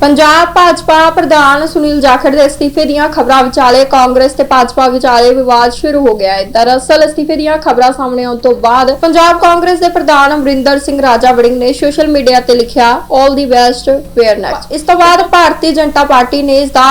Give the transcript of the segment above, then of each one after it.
ਪੰਜਾਬ ਭਾਜਪਾ ਪ੍ਰਧਾਨ ਸੁਨੀਲ ਜਾਖੜ ਦੇ ਅਸਤੀਫੇ ਦੀਆਂ ਖਬਰਾਂ ਵਿਚਾਲੇ ਕਾਂਗਰਸ ਤੇ ਭਾਜਪਾ ਵਿਚਾਲੇ ਵਿਵਾਦ ਸ਼ੁਰੂ ਹੋ ਗਿਆ ਹੈ। ਦਰਅਸਲ ਅਸਤੀਫੇ ਦੀਆਂ ਖਬਰਾਂ ਸਾਹਮਣੇ ਆਉਣ ਤੋਂ ਬਾਅਦ ਪੰਜਾਬ ਕਾਂਗਰਸ ਦੇ ਪ੍ਰਧਾਨ ਅਮਰਿੰਦਰ ਸਿੰਘ ਰਾਜਾ ਵੜਿੰਗ ਨੇ ਸੋਸ਼ਲ ਮੀਡੀਆ ਤੇ ਲਿਖਿਆ 올 ਦੀ ਬੈਸਟ ਵੇਅਰ ਨੈਕਸਟ ਇਸ ਤੋਂ ਬਾਅਦ ਭਾਰਤੀ ਜਨਤਾ ਪਾਰਟੀ ਨੇ ਇਸ ਦਾ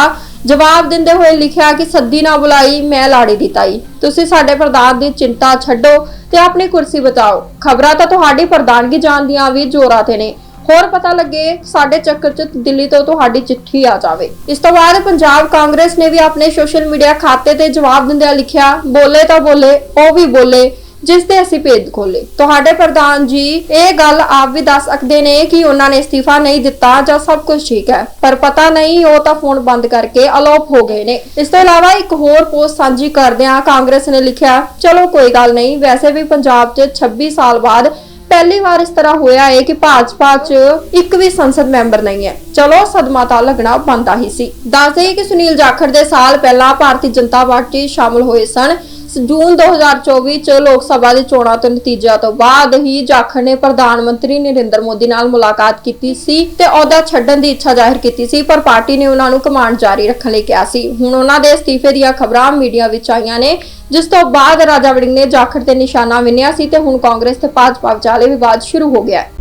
ਜਵਾਬ ਦਿੰਦੇ ਹੋਏ ਲਿਖਿਆ ਕਿ ਸੱਦੀ ਨਾ ਬੁਲਾਈ, ਮੈਂ ਲਾੜੀ ਦੀ ਤਾਈ। ਤੁਸੀਂ ਸਾਡੇ ਪ੍ਰਧਾਨ ਦੀ ਚਿੰਤਾ ਛੱਡੋ ਤੇ ਆਪਣੀ ਕੁਰਸੀ ਬਚਾਓ ਖਬਰਾਂ ਤਾਂ ਤੁਹਾਡੀ ਪ੍ਰਧਾਨਗੀ ਜਾਣ ਦੀਆਂ ਵੀ ਜ਼ੋਰਾਂ ਤੇ ਨੇ। ਹੋਰ ਪਤਾ ਲੱਗੇ ਸਾਡੇ ਚੱਕਰ 'ਚ ਦਿੱਲੀ ਤੋਂ ਤੁਹਾਡੀ ਚਿੱਠੀ ਆ ਜਾਵੇ। ਇਸ ਤੋਂ ਬਾਅਦ ਪੰਜਾਬ ਕਾਂਗਰਸ ਨੇ ਵੀ ਆਪਣੇ ਸੋਸ਼ਲ ਮੀਡੀਆ ਖਾਤੇ ਤੇ ਜਵਾਬ ਦਿੰਦਿਆਂ ਲਿਖਿਆ, ਬੋਲੇ ਤਾਂ ਬੋਲੇ, ਉਹ ਵੀ ਬੋਲੇ, ਜਿਸ ਦੇ ਅਸੀਂ ਭੇਦ ਖੋਲੇ। ਤੁਹਾਡੇ ਪ੍ਰਧਾਨ ਜੀ, ਇਹ ਗੱਲ ਆਪ ਵੀ ਦੱਸ ਸਕਦੇ ਨੇ ਕਿ ਉਹਨਾਂ ਨੇ ਅਸਤੀਫਾ ਨਹੀਂ ਦਿੱਤਾ ਜਾਂ ਸਭ ਕੁਝ ਠੀਕ ਹੈ, ਪਰ ਪਤਾ ਨਹੀਂ, ਉਹ ਤਾਂ ਫੋਨ ਬੰਦ ਕਰਕੇ ਅਲੋਪ ਹੋ ਗਏ ਨੇ। ਇਸ ਤੋਂ ਇਲਾਵਾ ਇੱਕ ਹੋਰ ਪੋਸਟ ਸਾਂਝੀ ਕਰਦਿਆਂ ਕਾਂਗਰਸ ਨੇ ਲਿਖਿਆ, ਚਲੋ ਕੋਈ ਗੱਲ ਨਹੀਂ, ਵੈਸੇ ਵੀ ਪੰਜਾਬ 'ਚ 26 ਸਾਲ ਬਾਅਦ ਪਹਿਲੀ ਵਾਰ ਇਸ ਤਰ੍ਹਾਂ ਹੋਇਆ ਹੈ ਕਿ ਭਾਜਪਾ 'ਚ ਇੱਕ ਵੀ ਸੰਸਦ ਮੈਂਬਰ ਨਹੀਂ ਹੈ। ਚਲੋ, ਸਦਮਾ ਤਾਂ ਲੱਗਣਾ ਬੰਦਾ ਹੀ ਸੀ। ਦੱਸਦੇ ਕਿ ਸੁਨੀਲ ਜਾਖੜ ਦੇ ਸਾਲ ਪਹਿਲਾਂ ਭਾਰਤੀ ਜਨਤਾ ਪਾਰਟੀ ਸ਼ਾਮਲ ਹੋਏ ਸਨ। ਜੂਨ 2024 ਚ ਲੋਕ ਸਭਾ ਦੇ ਚੋਣਾਂ ਦੇ ਨਤੀਜਿਆਂ ਤੋਂ ਬਾਅਦ ਹੀ ਜਾਖੜ ਨੇ ਪ੍ਰਧਾਨ ਮੰਤਰੀ ਨਰਿੰਦਰ ਮੋਦੀ ਨਾਲ ਮੁਲਾਕਾਤ ਕੀਤੀ ਸੀ ਤੇ ਅਹੁਦਾ ਛੱਡਣ ਦੀ ਇੱਛਾ ਜ਼ਾਹਿਰ ਕੀਤੀ ਸੀ, ਪਰ ਪਾਰਟੀ ਨੇ ਉਹਨਾਂ ਨੂੰ ਕਮਾਂਡ ਜਾਰੀ ਰੱਖਣ ਲਈ ਕਿਹਾ ਸੀ। ਹੁਣ ਉਹਨਾਂ ਦੇ ਅਸਤੀਫੇ ਦੀਆਂ ਖਬਰਾਂ ਮੀਡੀਆ ਵਿੱਚ ਆਈਆਂ ਨੇ, ਜਿਸ ਤੋਂ ਬਾਅਦ ਰਾਜਾ ਵੜਿੰਗ ਨੇ ਜਾਖੜ ਤੇ ਨਿਸ਼ਾਨਾ ਵਿੰਨਿਆ ਸੀ ਤੇ ਹੁਣ ਕਾਂਗਰਸ ਤੇ ਭਾਜਪਾ ਵਿਚਾਲੇ ਵਿਵਾਦ ਸ਼ੁਰੂ ਹੋ ਗਿਆ ਹੈ।